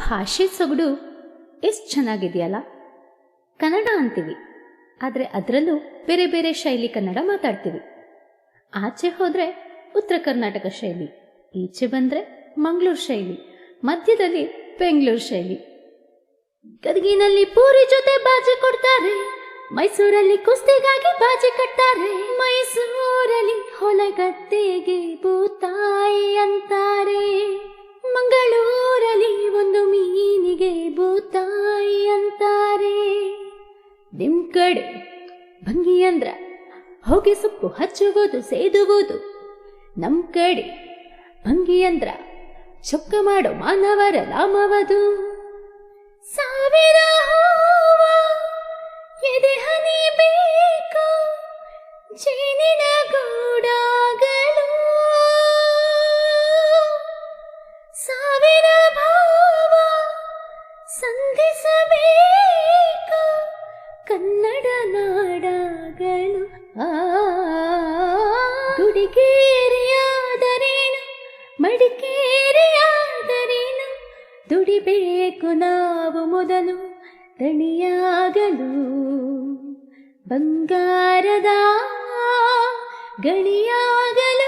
ಭಾಷೆ ಸೊಗಡು ಎಷ್ಟು ಚೆನ್ನಾಗಿದೆಯಲ್ಲ? ಕನ್ನಡ ಅಂತೀವಿ, ಆದರೆ ಅದರಲ್ಲೂ ಬೇರೆ ಬೇರೆ ಶೈಲಿ ಕನ್ನಡ ಮಾತಾಡ್ತೀವಿ. ಆಚೆ ಹೋದರೆ ಉತ್ತರ ಕರ್ನಾಟಕ ಶೈಲಿ, ಈಚೆ ಬಂದರೆ ಮಂಗಳೂರು ಶೈಲಿ, ಮಧ್ಯದಲ್ಲಿ ಬೆಂಗಳೂರು ಶೈಲಿ. ಗದಗಿನಲ್ಲಿ ಪೂರಿ ಜೊತೆ ಬಾಜಿ ಕೊಡ್ತಾರೆ, ಮೈಸೂರಲ್ಲಿ ಕುಸ್ತಿಗಾಗಿ ಬಾಜಿ ಕಟ್ತಾರೆ, ಮೈಸೂರಲ್ಲಿ ಹೊಲಗದ್ದೆಗೆ ಭೂತಾಯಿ ಭೂತಾಯಿ ಅಂತಾರೆ. ನಿಮ್ ಕಡೆ ಭಂಗಿ ಅಂದ್ರ ಹೊಗೆ ಸೊಪ್ಪು ಹಚ್ಚುವುದು, ಸೇದುವುದು. ನಮ್ ಕಡೆ ಭಂಗಿ ಅಂದ್ರ ಚೊಕ್ಕ ಮಾಡೋ ಮಾನವರ ಲಾಮವದು ಸಾವಿರ ಹೂವ ಎದೆ ಹನಿ ಬೇಕು, ಜೇನಿನ ಸಾವಿರ ಸಂಧಿಸಬೇಕು. ಕನ್ನಡ ನಾಡಗಳು ಆ ಗುಡಿಗೇರಿಯಾದರೇನು ಮಡಿಕೇರಿಯಾದರೇನು? ದುಡಿಬೇಕು ನಾವು ಮೊದಲು ದಣಿಯಾಗಲು ಬಂಗಾರದ ಗಣಿಯಾಗಲು